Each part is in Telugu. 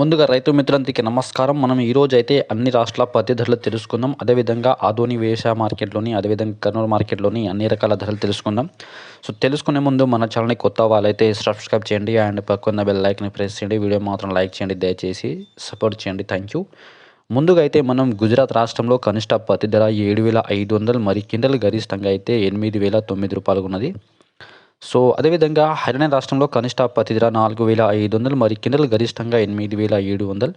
ముందుగా రైతు మిత్రులందరికీ నమస్కారం. మనం ఈరోజు అయితే అన్ని రాష్ట్రాల పత్తి ధరలు తెలుసుకుందాం అదేవిధంగా ఆదోని వ్యవసాయ మార్కెట్లోని అదేవిధంగా కర్నూలు మార్కెట్లోని అన్ని రకాల ధరలు తెలుసుకుందాం. సో తెలుసుకునే ముందు మన ఛానల్ని కొత్త వాళ్ళైతే సబ్స్క్రైబ్ చేయండి. అండ్ పక్కన బెల్ లైక్ని ప్రెస్ చేయండి. వీడియో మాత్రం లైక్ చేయండి. దయచేసి సపోర్ట్ చేయండి. థ్యాంక్ యూ ముందుగా అయితే మనం గుజరాత్ రాష్ట్రంలో కనిష్ట పత్తి ధర ఏడు వేల ఐదు వందలు మరి కిండలు గరిష్టంగా అయితే ఎనిమిది వేల తొమ్మిది రూపాయలు ఉన్నది. సో అదేవిధంగా హర్యానా రాష్ట్రంలో కనిష్ట పత్తి ధర నాలుగు వేల ఐదు వందలు మరి కిండలు గరిష్టంగా ఎనిమిది వేల ఏడు వందలు.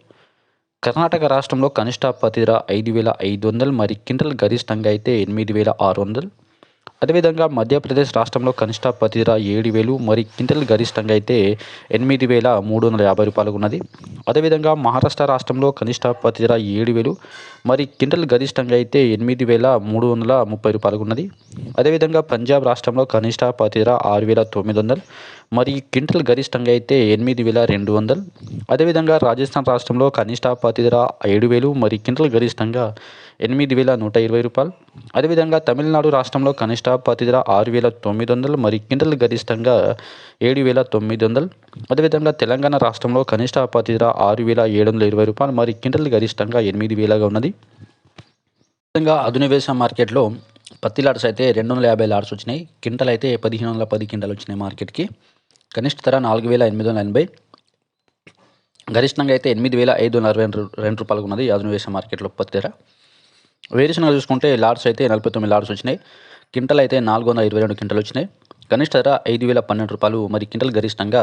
కర్ణాటక రాష్ట్రంలో కనిష్ట పత్తి ధర ఐదు వేల ఐదు వందలు మరి కిండలు గరిష్టంగా అయితే ఎనిమిది వేల ఆరు వందలు. అదేవిధంగా మధ్యప్రదేశ్ రాష్ట్రంలో కనిష్ట పత్తి ఏడు వేలు మరి క్వింటల్ గరిష్టంగా అయితే ఎనిమిది వేల మూడు వందల యాభై రూపాయలు ఉన్నది. అదేవిధంగా మహారాష్ట్ర రాష్ట్రంలో కనిష్ట పత్తి ఏడు వేలు మరి క్వింటల్ గరిష్టంగా అయితే ఎనిమిది వేల మూడు వందల ముప్పై రూపాయలు ఉన్నది. అదేవిధంగా పంజాబ్ రాష్ట్రంలో కనిష్ట పత్తి ఆరు వేల తొమ్మిది వందలు మరి క్వింటల్ గరిష్టంగా అయితే ఎనిమిది వేల రెండు వందలు. అదేవిధంగా రాజస్థాన్ రాష్ట్రంలో కనిష్ట పత్తి ధర ఏడు వేలు మరి క్వింటల్ గరిష్టంగా ఎనిమిది వేల నూట ఇరవై రూపాయలు. అదేవిధంగా తమిళనాడు రాష్ట్రంలో కనిష్ట పత్తి ధర ఆరు వేల తొమ్మిది వందలు మరి క్వింటల్ గరిష్టంగా ఏడు వేల తొమ్మిది వందలు. అదేవిధంగా తెలంగాణ రాష్ట్రంలో కనిష్ట పత్తి ధర ఆరు వేల ఏడు వందల ఇరవై రూపాయలు మరి క్వింటల్ గరిష్టంగా ఎనిమిది వేలగా ఉన్నది. విధంగా అధునివేశ మార్కెట్లో పత్తి లాడ్స్ అయితే రెండు వందల యాభై లాడ్స్ వచ్చినాయి. క్వింటల్ అయితే పదిహేను వందల పది క్వింటల్ వచ్చినాయి మార్కెట్కి. కనిష్ట ధర నాలుగు వేల ఎనిమిది వందల ఎనభై. గరిష్టంగా అయితే ఎనిమిది వేల ఐదు వందల అరవై రెండు రూపాయలు రూపాయలకు ఉన్నది అధునివేశ మార్కెట్లో పత్తి ధర వేరుశనగ చూసుకుంటే లాడ్స్ అయితే నలభై తొమ్మిది లాడ్స్ వచ్చినాయి. క్వింటల్ అయితే నాలుగు వందల ఇరవై రెండు క్వింటల్ వచ్చినాయి. కనిష్ట ధర ఐదు వేల పన్నెండు రూపాయలు మరి క్వింటల్ గరిష్టంగా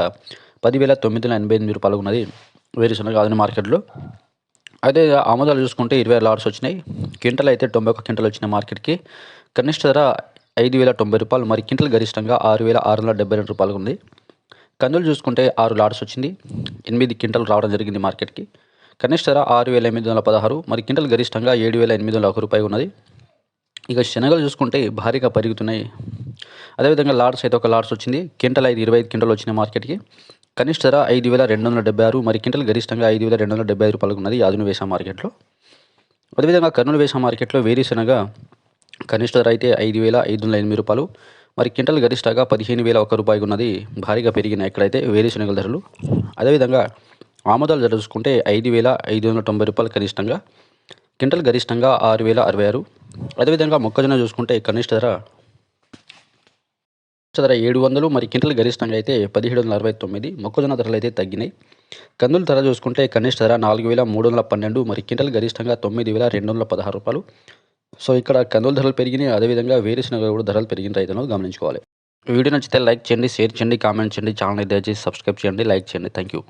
పదివేల తొమ్మిది వందల ఎనభై ఎనిమిది రూపాయలు ఉన్నది వేరుశనగ ఆధునిక మార్కెట్లో. అదే ఆమోదాలు చూసుకుంటే ఇరవై లాడ్స్ వచ్చినాయి. క్వింటల్ అయితే తొంభై ఒక క్వింటల్ వచ్చినాయి మార్కెట్కి కనిష్ట ధర ఐదు వేల తొంభై రూపాయలు మరి క్వింటల్ గరిష్టంగా ఆరు వేల ఆరు వందల డెబ్బై రెండు రూపాయలు ఉంది కందులు చూసుకుంటే ఆరు లాడ్స్ వచ్చింది. ఎనిమిది క్వింటల్ రావడం జరిగింది మార్కెట్కి. కనిష్ట ధర ఆరు వేల ఎనిమిది వందల పదహారు మరి క్వింటల్ గరిష్టంగా ఏడు వేల ఎనిమిది వందల ఒక రూపాయి ఉన్నది. ఇక శనగలు చూసుకుంటే భారీగా పెరుగుతున్నాయి. అదేవిధంగా లాడ్స్ అయితే ఒక లాడ్స్ వచ్చింది. క్వింటల్ ఐదు ఇరవై ఐదు క్వింటల్ వచ్చినాయి మార్కెట్కి. కనిష్ట ధర ఐదు వేల రెండు వందల డెబ్బై ఆరు మరి క్వింటల్ గరిష్టంగా ఐదు వేల రెండు వందల డెబ్బై ఐదు రూపాయలు ఉన్నది ఆధునిక వేసా మార్కెట్లో. అదేవిధంగా కర్నూలు వేసా మార్కెట్లో వేరుశనగ కనిష్ట ధర అయితే ఐదు వేల ఐదు వందల ఎనిమిది రూపాయలు మరి క్వింటల్ గరిష్టగా పదిహేను వేల ఒక్క రూపాయి ఉన్నది. భారీగా పెరిగినాయి ఇక్కడైతే వేరుశనగల ధరలు అదేవిధంగా ఆమోదాలు ధర చూసుకుంటే ఐదు వేల ఐదు వందల తొంభై రూపాయలు కనిష్టంగా క్వింటల్ గరిష్టంగా ఆరు వేల అరవై ఆరు. అదేవిధంగా మొక్కజొన్న చూసుకుంటే కనిష్ట ధర ధర ఏడు వందలు మరి క్వింటల్ గరిష్టంగా అయితే పదిహేడు వందల అరవై తొమ్మిది. మొక్కజొన్న ధరలు అయితే తగ్గినాయి. కందుల ధర చూసుకుంటే కనిష్ట ధర నాలుగు వేల మూడు వందల పన్నెండు మరి క్వింటల్ గరిష్టంగా తొమ్మిది వేల రెండు వందల పదహారు రూపాయలు. సో ఇక్కడ కందుల ధరలు పెరిగినాయి. అదేవిధంగా వేరుశనగలు కూడా ధరలు పెరిగిన రైతులను గమనించుకోవాలి. వీడియో నచ్చితే లైక్ చేయండి షేర్ చేయండి కామెంట్ చేయండి. ఛానల్ దయచేసి సబ్స్క్రైబ్ చేయండి లైక్ చేయండి. Thank you